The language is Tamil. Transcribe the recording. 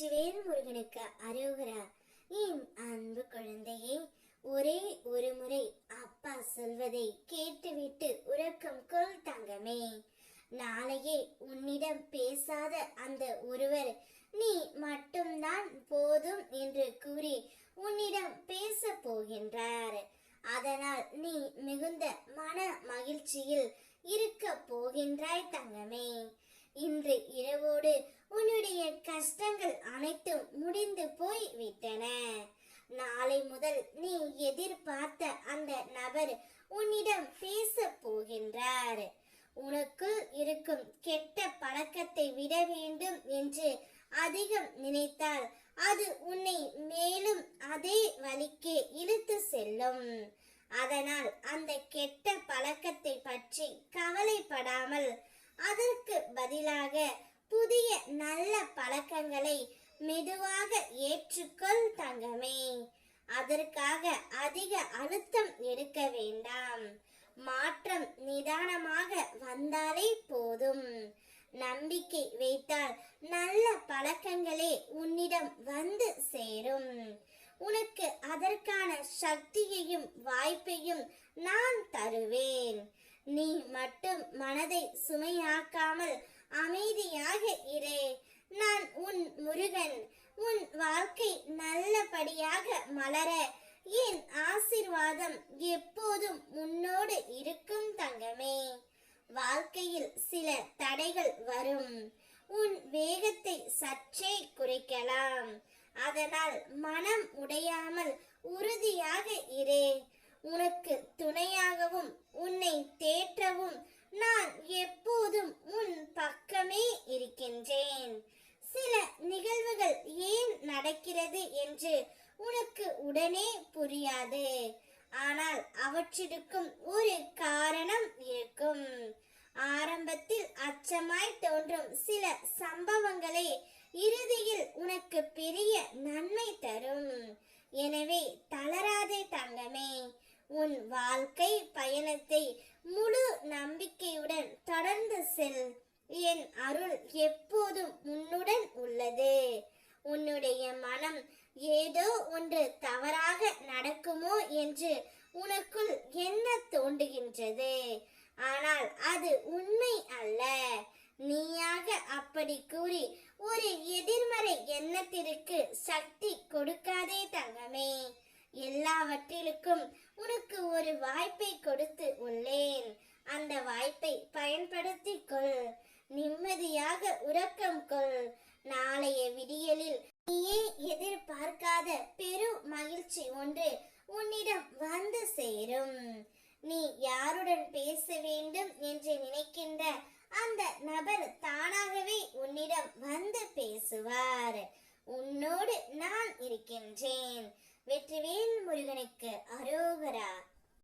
வெற்றிவேல் முருகனுக்கு அரோகரா என் அன்பு குழந்தையே ஒரே ஒரு முறை அப்பா சொல்வதை கேட்டுவிட்டு உறக்கம் கொள் தங்கமே. நாளையே உன்னிடம் பேசாத அந்த ஒருவர் நீ மட்டும்தான் போதும் என்று கூறி உன்னிடம் பேச போகின்றார். அதனால் நீ மிகுந்த மன மகிழ்ச்சியில் இருக்க போகின்றாய் தங்கமே. இன்று இரவோடு உன்னுடைய கஷ்டங்கள் அனைத்தும் முடிந்து போய் விட்டன நாளை முதல் நீ எதிர்பார்த்த அந்த நபர் உன்னிடம் பேச போகின்றார். உனக்குள் இருக்கும் கெட்ட பழக்கத்தை விட வேண்டும் என்று அதிகம் நினைத்தால் அது உன்னை மேலும் அதே வழிக்கு இழுத்து செல்லும். அதனால் அந்த கெட்ட பழக்கத்தை பற்றி கவலைப்படாமல் அதற்கு பதிலாக புதிய நல்ல பழக்கங்களை மெதுவாக ஏற்றுக்கொள் தங்கமே. அதற்காக அதிக அழுத்தம் எடுக்க வேண்டாம். மாற்றம் நிதானமாக வந்தாலே போதும். நம்பிக்கை வைத்தால் நல்ல பழக்கங்களே உன்னிடம் வந்து சேரும். உனக்கு அதற்கான சக்தியையும் வாய்ப்பையும் நான் தருவேன். நீ மட்டும் மனதை சுமையாக்காமல் அமைதியாக இரு. நான் உன் முருகன். உன் வாழ்க்கை நல்லபடியாக மலர. என் ஆசிர்வாதம் எப்போதும் உன்னோடு இருக்கும் தங்கமே. வாழ்க்கையில் சில தடைகள் வரும். உன் வேகத்தை சற்றே குறைக்கலாம். அதனால் மனம் உடையாமல் உறுதியாக இரு. உனக்கு துணையாகவும் உன்னை தேற்றவும் நான் எப்போதும் உன் பக்கமே இருக்கின்றேன். சில நிகழ்வுகள் ஏன் நடக்கிறது என்று உனக்கு உடனே புரியாது. ஆனால் அவற்றிற்கும் ஒரு காரணம் இருக்கும். ஆரம்பத்தில் அச்சமாய் தோன்றும் சில சம்பவங்களே இறுதியில் உனக்கு பெரிய நன்மை தரும். எனவே தளர உன் வாழ்க்கை பயணத்தை முழு நம்பிக்கையுடன் தொடர்ந்து செல். என் அருள் எப்போதும் உன்னுடன் உள்ளது. உன்னுடைய மனம் ஏதோ ஒன்று தவறாக நடக்குமோ என்று உனக்குள் என்ன தோன்றுகின்றது? ஆனால் அது உண்மை அல்ல. நீயாக அப்படி கூறி ஒரு எதிர்மறை எண்ணத்திற்கு சக்தி கொடுக்காதே தங்கமே. எல்லாவற்றிற்கும் ஒரு வாய்ப்பை கொடுத்து உள்ளேன். அந்த வாய்ப்பை பயன்படுத்திக் கொள். நிம்மதியாக உறக்கம் கொள். நாளைய விடியலில் நீயே எதிர்பார்க்காத பெரும் மகிழ்ச்சி ஒன்று உன்னிடம் வந்து சேரும். நீ யாருடன் பேச வேண்டும் என்று நினைக்கின்ற அந்த நபர் தானாகவே உன்னிடம் வந்து பேசுவார். உன்னோடு நான் இருக்கின்றேன். வெற்றிவேல் முருகனுக்கு அரோகரா.